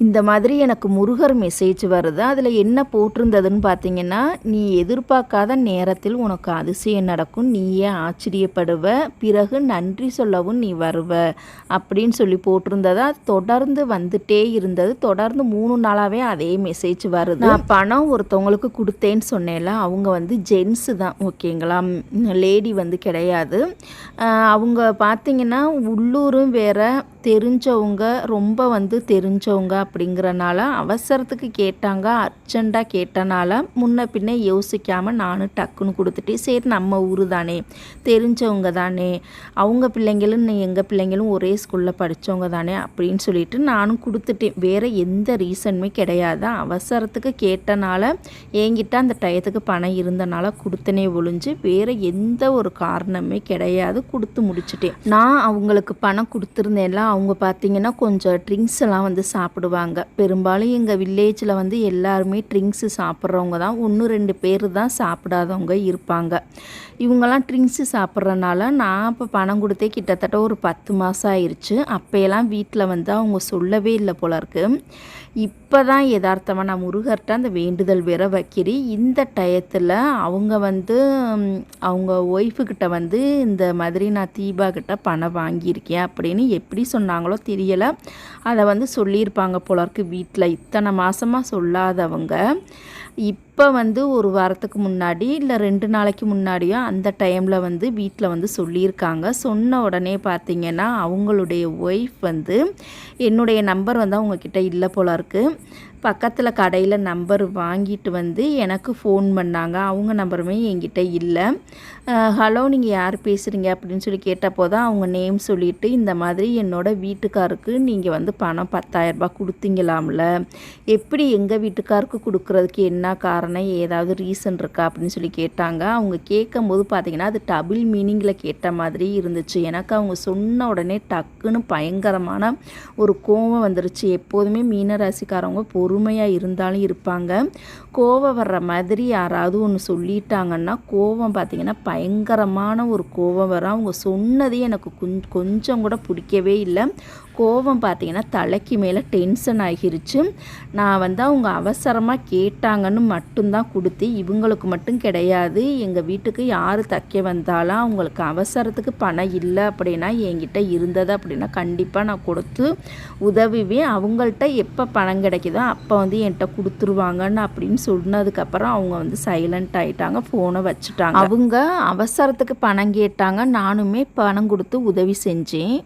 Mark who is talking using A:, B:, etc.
A: இந்த மாதிரி எனக்கு முருகர் மெசேஜ் வருது. அதில் என்ன போட்டிருந்ததுன்னு பார்த்தீங்கன்னா நீ எதிர்பார்க்காத நேரத்தில் உனக்கு அதிசயம் நடக்கும். நீயே ஆச்சரியப்படுவ. பிறகு நன்றி சொல்லவும் நீ வருவ. அப்படின்னு சொல்லி போட்டிருந்ததா? தொடர்ந்து வந்துட்டே இருந்தது. தொடர்ந்து மூணு நாளாகவே அதே மெசேஜ் வருது. நான் பணம் ஒருத்தவங்களுக்கு கொடுத்தேன்னு சொன்னேன்ல அவங்க வந்து ஜென்ஸு தான் ஓகேங்களா? லேடி வந்து கிடையாது. அவங்க பார்த்தீங்கன்னா உள்ளூரும் வேற தெரிஞ்சவங்க ரொம்ப வந்து தெரிஞ்சவங்க அப்படிங்கிறனால அவசரத்துக்கு கேட்டாங்க அர்ஜெண்ட்டாக கேட்டனால முன்ன பின்னே யோசிக்காமல் நானும் டக்குன்னு கொடுத்துட்டு சரி நம்ம ஊர் தானே தெரிஞ்சவங்க தானே அவங்க பிள்ளைங்களும் எங்கள் பிள்ளைங்களும் ஒரே ஸ்கூலில் படித்தவங்க தானே அப்படின்னு சொல்லிட்டு நானும் கொடுத்துட்டேன். வேறு எந்த ரீசனுமே கிடையாது. அவசரத்துக்கு கேட்டனால என்கிட்ட அந்த டயத்துக்கு பணம் இருந்தனால கொடுத்தனே ஒழிஞ்சு வேறு எந்த ஒரு காரணமே கிடையாது. கொடுத்து முடிச்சிட்டேன். நான் அவங்களுக்கு பணம் கொடுத்துருந்தேன்ல அவங்க பார்த்தீங்கன்னா கொஞ்சம் ட்ரிங்க்ஸ் எல்லாம் வந்து சாப்பிடுவாங்க. பெரும்பாலும் எங்கள் வில்லேஜில் வந்து எல்லாருமே ட்ரிங்க்ஸு சாப்பிட்றவங்க தான். ஒன்று ரெண்டு பேர் தான் சாப்பிடாதவங்க இருப்பாங்க. இவங்கெல்லாம் ட்ரிங்க்ஸு சாப்பிட்றனால நான் இப்போ பணம் கொடுத்தே கிட்டத்தட்ட ஒரு பத்து மாதம் ஆயிடுச்சு அப்போயெல்லாம் வீட்டில் வந்து அவங்க சொல்லவே இல்லை போல இருக்கு. இப்போ தான் யதார்த்தமாக நான் முருகர்கிட்ட அந்த வேண்டுதல் வேற வைக்கிறேன். இந்த டயத்தில் அவங்க வந்து அவங்க ஒய்ஃபுக்கிட்ட வந்து இந்த மாதிரி நான் தீபா கிட்ட பணம் வாங்கியிருக்கேன் அப்படின்னு எப்படி சொன்னாங்களோ தெரியலை. அதை வந்து சொல்லியிருப்பாங்க போல இருக்குது வீட்டில் இத்தனை மாதமாக சொல்லாதவங்க. இப் இப்போ வந்து ஒரு வாரத்துக்கு முன்னாடி இல்லை ரெண்டு நாளைக்கு முன்னாடியோ அந்த டைமில் வந்து வீட்டில் வந்து சொல்லியிருக்காங்க. சொன்ன உடனே பார்த்தீங்கன்னா அவங்களுடைய ஒய்ஃப் வந்து என்னுடைய நம்பர் வந்து அவங்கக்கிட்ட இல்லை போல இருக்குது பக்கத்தில் கடையில் நம்பர் வாங்கிட்டு வந்து எனக்கு ஃபோன் பண்ணாங்க. அவங்க நம்பருமே என்கிட்ட இல்லை. ஹலோ நீங்கள் யார் பேசுகிறீங்க அப்படின்னு சொல்லி கேட்டப்போ தான் அவங்க நேம் சொல்லிவிட்டு இந்த மாதிரி என்னோட வீட்டுக்காருக்கு நீங்கள் வந்து பணம் பத்தாயிரரூபா கொடுத்தீங்களாம்ல? எப்படி எங்கள் வீட்டுக்காருக்கு கொடுக்குறதுக்கு என்ன காரணம்? ஏதாவது ரீசன் இருக்கா அப்படின்னு சொல்லி கேட்டாங்க. அவங்க கேட்கும்போது பார்த்தீங்கன்னா அது டபுள் மீனிங்கில் கேட்ட மாதிரி இருந்துச்சு. எனக்கு அவங்க சொன்ன உடனே டக்குன்னு பயங்கரமான ஒரு கோவம் வந்துருச்சு. எப்போதுமே மீனராசிக்காரவங்க பொறுமையாக இருந்தாலும் இருப்பாங்க. கோவம் வர்ற மாதிரி யாராவது ஒன்று சொல்லிட்டாங்கன்னா கோவம் பார்த்திங்கன்னா பயங்கரமான ஒரு கோவம் வரும். அவங்க சொன்னதே எனக்கு கொஞ்சம் கூட பிடிக்கவே இல்லை. கோவம் பார்த்தீங்கன்னா தலைக்கு மேலே டென்ஷன் ஆகிருச்சு. நான் வந்து அவங்க அவசரமாக கேட்டாங்கன்னு மட்டும்தான் கொடுத்து இவங்களுக்கு மட்டும் கிடையாது. எங்கள் வீட்டுக்கு யார் தைக்க வந்தாலும் அவங்களுக்கு அவசரத்துக்கு பணம் இல்லை அப்படின்னா என்கிட்ட இருந்தது அப்படின்னா கண்டிப்பாக நான் கொடுத்து உதவிவே அவங்கள்ட்ட எப்போ பணம் கிடைக்குதோ அப்போ வந்து என்கிட்ட கொடுத்துருவாங்கன்னு அப்படின்னு சொன்னதுக்கப்புறம் அவங்க வந்து சைலண்ட் ஆகிட்டாங்க ஃபோனை வச்சுட்டாங்க. அவங்க அவசரத்துக்கு பணம் கேட்டாங்க நானுமே பணம் கொடுத்து உதவி செஞ்சேன்.